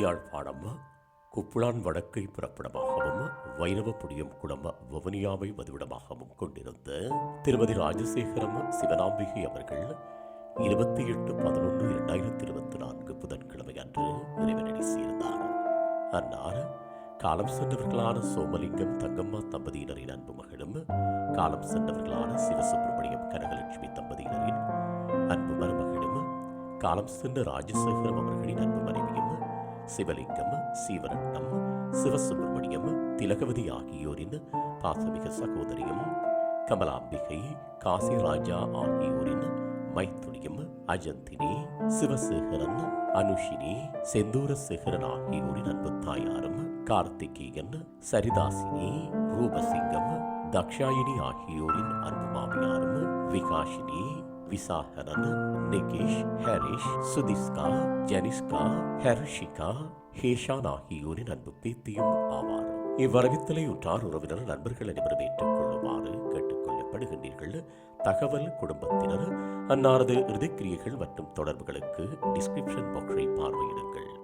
யாழ்ப்பாணம் குப்புளான் வடக்கை புறப்படமாகவும் வைரவப்புடியம் குடும்ப வவுனியாவை வதிவிடமாகவும் கொண்டிருந்த திருமதி ராஜசேகரம் சிவனாம்பிகை அவர்கள் இருபத்தி எட்டு பதினொன்று இரண்டாயிரத்தி இருபத்தி நான்கு புதன்கிழமை அன்று இறைவனடி சேர்ந்தார். அன்னார் காலம் சென்றவர்களான சோமலிங்கம் தங்கம்மா தம்பதியினரின் அன்பு மகளும் காலம் சென்றவர்களான சிவசுப்பிரமணியம் காலம் சென்ற ராஜசேகரம் அவர்களின் அன்பு மனைவியும் சிவலிங்கம் சீவரட்னம் சிவசுப்பிரமணியம் திலகவதி ஆகியோரின் பாசமிக சகோதரியும் கமலாம்பிகை காசி ராஜா ஆகியோரின் மைத்துனியும் அஜந்தினி சிவசேகரன் அனுஷினி செந்தூரசேகரன் ஆகியோரின் அன்பு தாயாரும் கார்த்திகேயன் சரிதாசினி ரூபசிங்கம் தக்ஷாயினி ஆகியோரின் அன்பு மாமியாரும் விகாஷினி விசாகரன் நிகேஷ் ஹரிஷ் சுதிஸ்கா ஜனிஸ்கா ஹர்ஷிகா ஹேஷான் ஆகியோரின் அன்பு பேத்தியும் ஆவார். இவ்வரவித்தலை உற்றார் உறவினர் நண்பர்கள் அனைவரும் ஏற்றுக்கொள்ளுமாறு கேட்டுக்கொள்ளப்படுகின்றீர்கள். தகவல் குடும்பத்தினர் அன்னாரது இறுதிக்கிரியைகள் மற்றும் தொடர்புகளுக்கு டிஸ்கிரிப்ஷன் பாக்ஸை பார்வையிடுங்கள்.